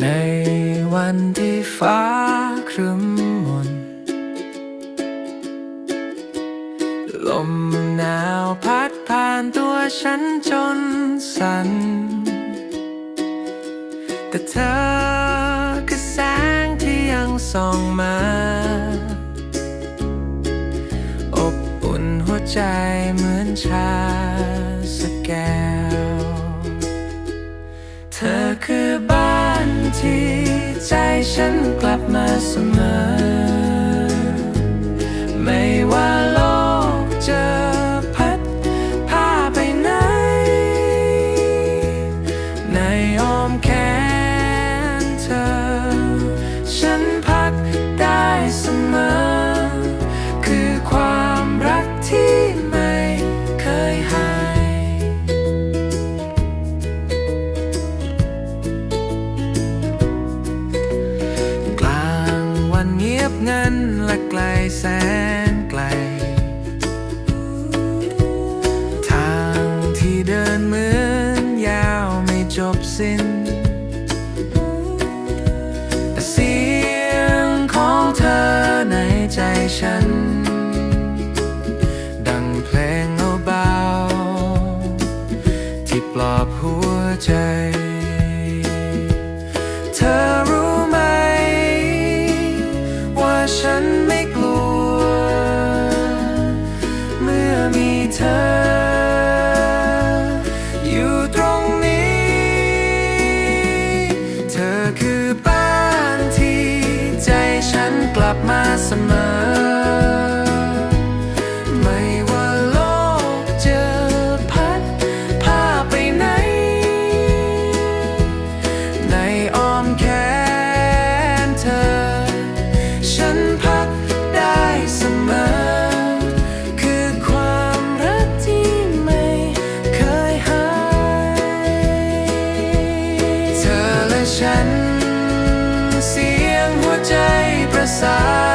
ในวันที่ฟ้าครึ้มมน ลมหนาวพัดผ่านตัวฉันจนสั่น แต่เธอคือแสงที่ยังส่องมา อบอุ่นหัวใจเหมือนชาสแก้ว เธอคือบ้าน ที่ใจฉันกลับมาเสมอไม่ เงียบงันและไกลแสนไกล ทางที่เดินเหมือนยาวไม่จบสิ้นแต่เสียงของเธอในใจฉัน ดังเพลงเบาๆที่ปลอบหัวใจ ฉัน เสียงหัวใจประสาน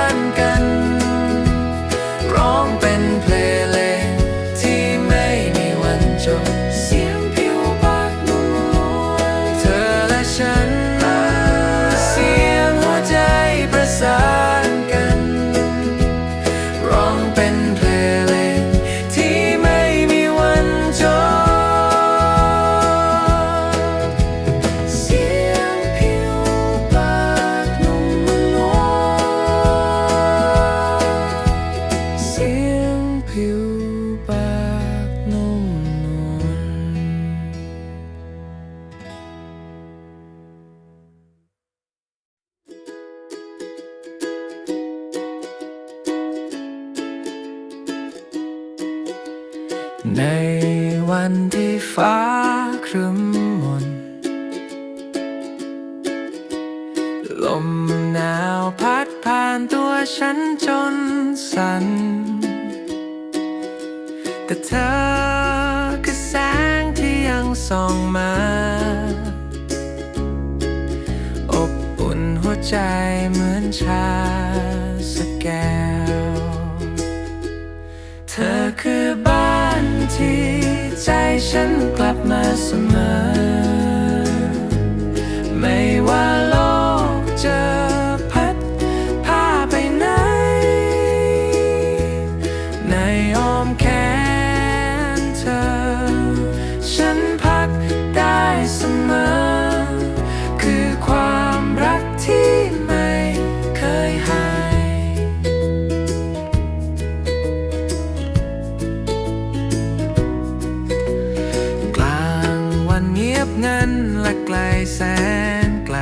ในวันที่ฟ้าครึ้มมน ลมหนาวพัดผ่านตัวฉันจนสั่น แต่เธอคือแสงที่ยังส่องมา อบอุ่นหัวใจเหมือนชาสแก้ว เธอคือบ้าน ที่ใจฉันกลับมาเสมอ ไม่ว่า เงียบงันและไกลแสนไกล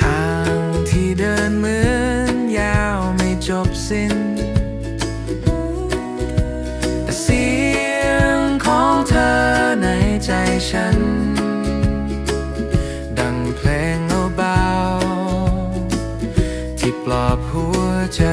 ทางที่เดินเหมือนยาวไม่จบสิ้นแต่เสียงของเธอในใจฉัน ดังเพลงเบาๆที่ปลอบหัวใจ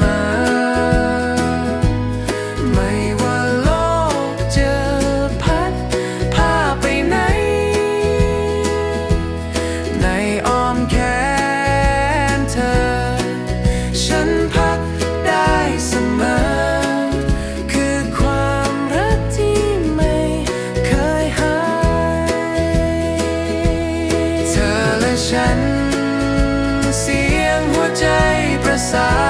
มอ ไม่ว่าโลกจะพัดพาไปไหน ในอ้อมแขนเธอ ฉันพักได้เสมอ คือความรักที่ไม่เคยหาย เธอและฉัน เสียงหัวใจประสาน